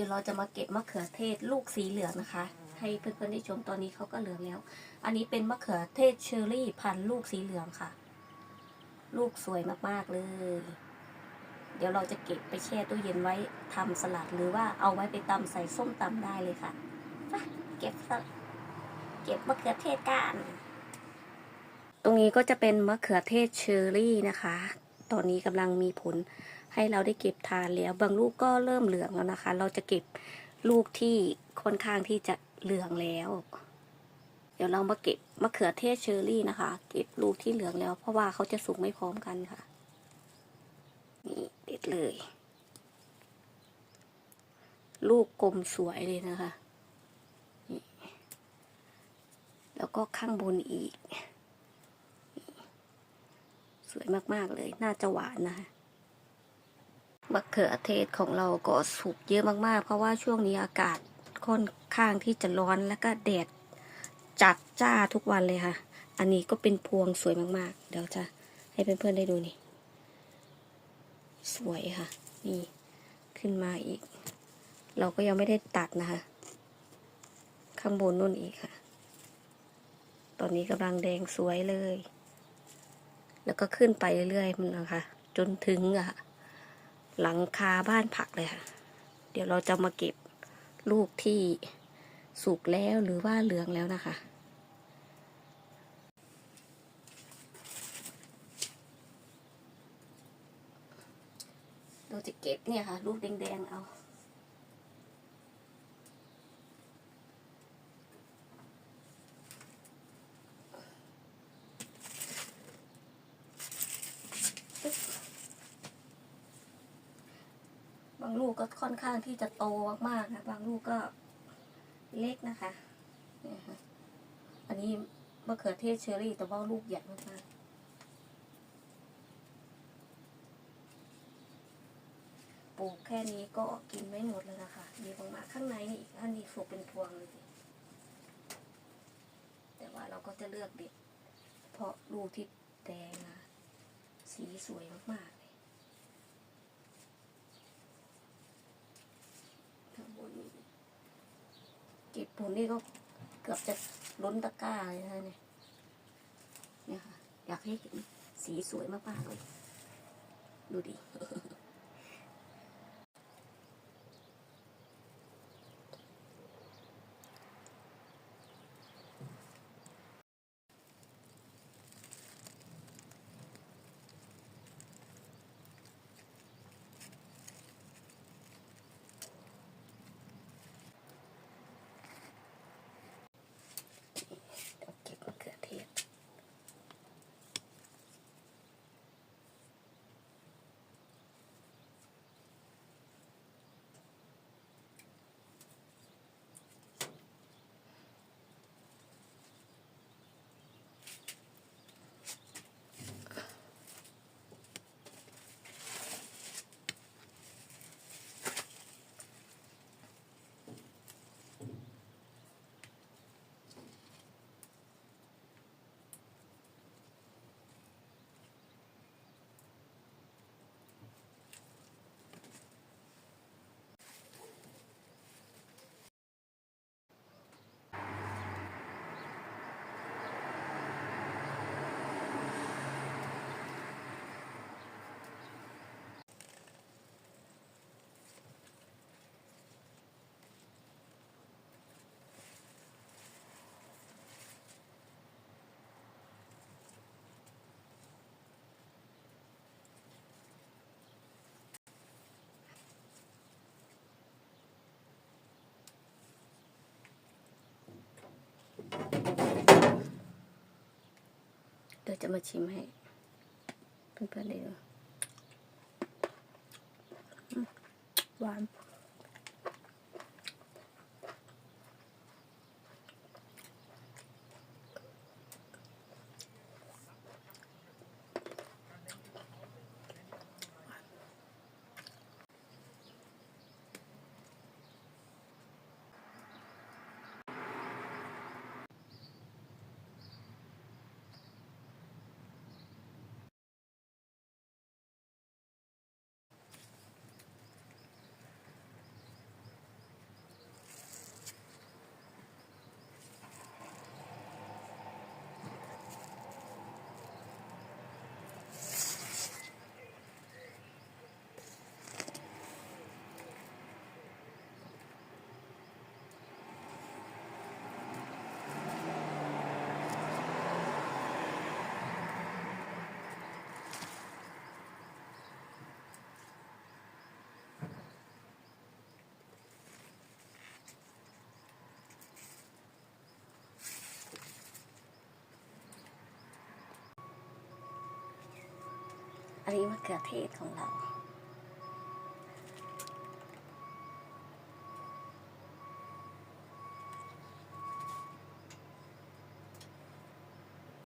ดี๋ยวเราจะมาเก็บมะเขือเทศลูกสีเหลืองนะคะ ให้เพื่อนๆได้ชมตอนนี้เขาก็เหลืองแล้ว อันนี้เป็นมะเขือเทศเชอร์รี่พันลูกสีเหลืองค่ะ ลูกสวยมากๆเลย เดี๋ยวเราจะเก็บไปแช่ตู้เย็นไว้ทำสลัดหรือว่าเอาไว้ไปตำใส่ส้มตำได้เลยค่ะเก็บเก็บมะเขือเทศกันตรงนี้ก็จะเป็นมะเขือเทศเชอร์รี่นะคะ ตอนนี้กำลังมีผล ให้เราได้เก็บทานแล้วบางลูกก็เริ่มเหลืองแล้วนะคะ เราจะเก็บลูกที่ค่อนข้างที่จะเหลืองแล้ว เดี๋ยวเรามาเก็บมะเขือเทศเชอร์รี่นะคะ เก็บลูกที่เหลืองแล้ว เพราะว่าเขาจะสุกไม่พร้อมกันค่ะ นี่เด็ดเลย ลูกกลมสวยเลยนะคะแล้วก็ข้างบนอีก สวยมาก ๆ เลย น่าจะหวานนะคะ มะเขือเทศของเราก็สุกเยอะมากๆ เพราะว่าช่วงนี้อากาศค่อนข้างที่จะร้อนแล้วก็แดดจัดจ้าทุกวันเลยค่ะ อันนี้ก็เป็นพวงสวยมากๆ เดี๋ยวจะให้เพื่อนๆได้ดูนี่ สวยค่ะ นี่ขึ้นมาอีก เราก็ยังไม่ได้ตัดนะคะ ข้างบนนู่นอีกค่ะ ตอนนี้กำลังแดงสวยเลย แล้วก็ขึ้นไปเรื่อยๆมันนะคะ จนถึงอะ หลังคาบ้านผักเลยค่ะ เดี๋ยวเราจะมาเก็บลูกที่สุกแล้วหรือว่าเหลืองแล้วนะคะ เราจะเก็บเนี่ยค่ะ ลูกแดงๆเอาางลูกก็ค่อนข้างที่จะโตมากๆนะบางลูกก็เล็กนะคะนี่ค่ะอันนี้มะเขือเทศเชอรี่แต่ว่าลูกใหญ่มากๆปลูกแค่นี้ก็กินไม่หมดเลยนะคะมีออกมาข้างในนี่อีกอันนี้สุกเป็นพวงเลย แต่ว่าเราก็จะเลือกเด็ดเพราะลูกที่แดงนะสีสวยมากๆเลย ข้างบนนี่ เก็บผลนี่ก็เกือบจะล้นตะกร้าเลยนะเนี่ยเนี่ยค่ะอยากให้เห็นสีสวยมากๆเลย ดูดิ จะมาชิมให้เพื่อนๆได้ดูหวาน อันนี้มะเขือเทศของเรา